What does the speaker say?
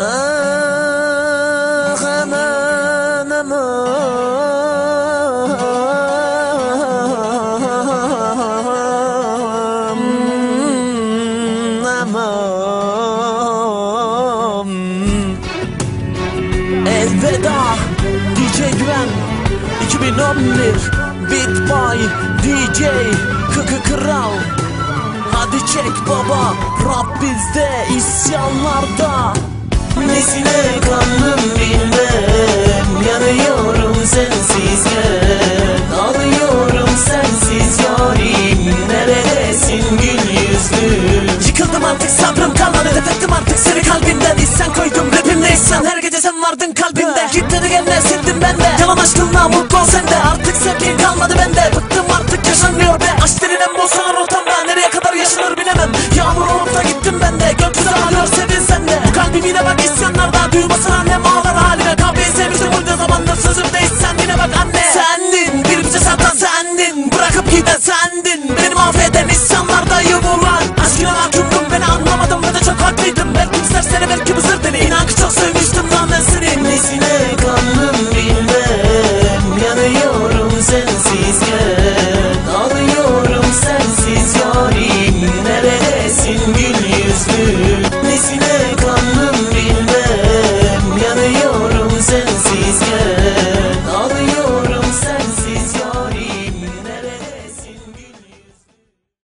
Ah aman Elveda DJ Güven 2011 Beat DJ Kıkı Kral Hadi çek baba Rap bizde isyanlarda Nesine kandım bilmem Yanıyorum sensizken Ağlıyorum sensiz yarim Neredesin gül yüzlüm Yıkıldım artık sabrım kalmadı Defettim artık seni kalbimden. İsyan koydum rapimle isyan Her gece sen vardın kalbimde. Gitmedi geller sildim ben de. Yalan aşkınla mutlu ol sen de Artık sevgin kalmadı bende. Bıktım artık yaşanmıyor be. Aşk denilen ortamda. Nereye kadar yaşanır bilemem. Yağmur olup da gittim ben de. Gökyüzü ağlıyor sevin sen de. Bu kalbim yine bak akşamlarda duymasın annem ağlar haline Kahveyi sevmiştim bunca zamandır sözümde sen yine bak anne. Sendin bir bize satan sendin Bırakıp giden sendin. Beni Benim affeden insanlardayım ulan Aşkına mahkumdum beni anlamadım. Ve de çok haklıydım Belki serseri belki bu zırdını İnan ki çok sevmiştim lan ben seni Nesine kandım bilmem. Yanıyorum sensizken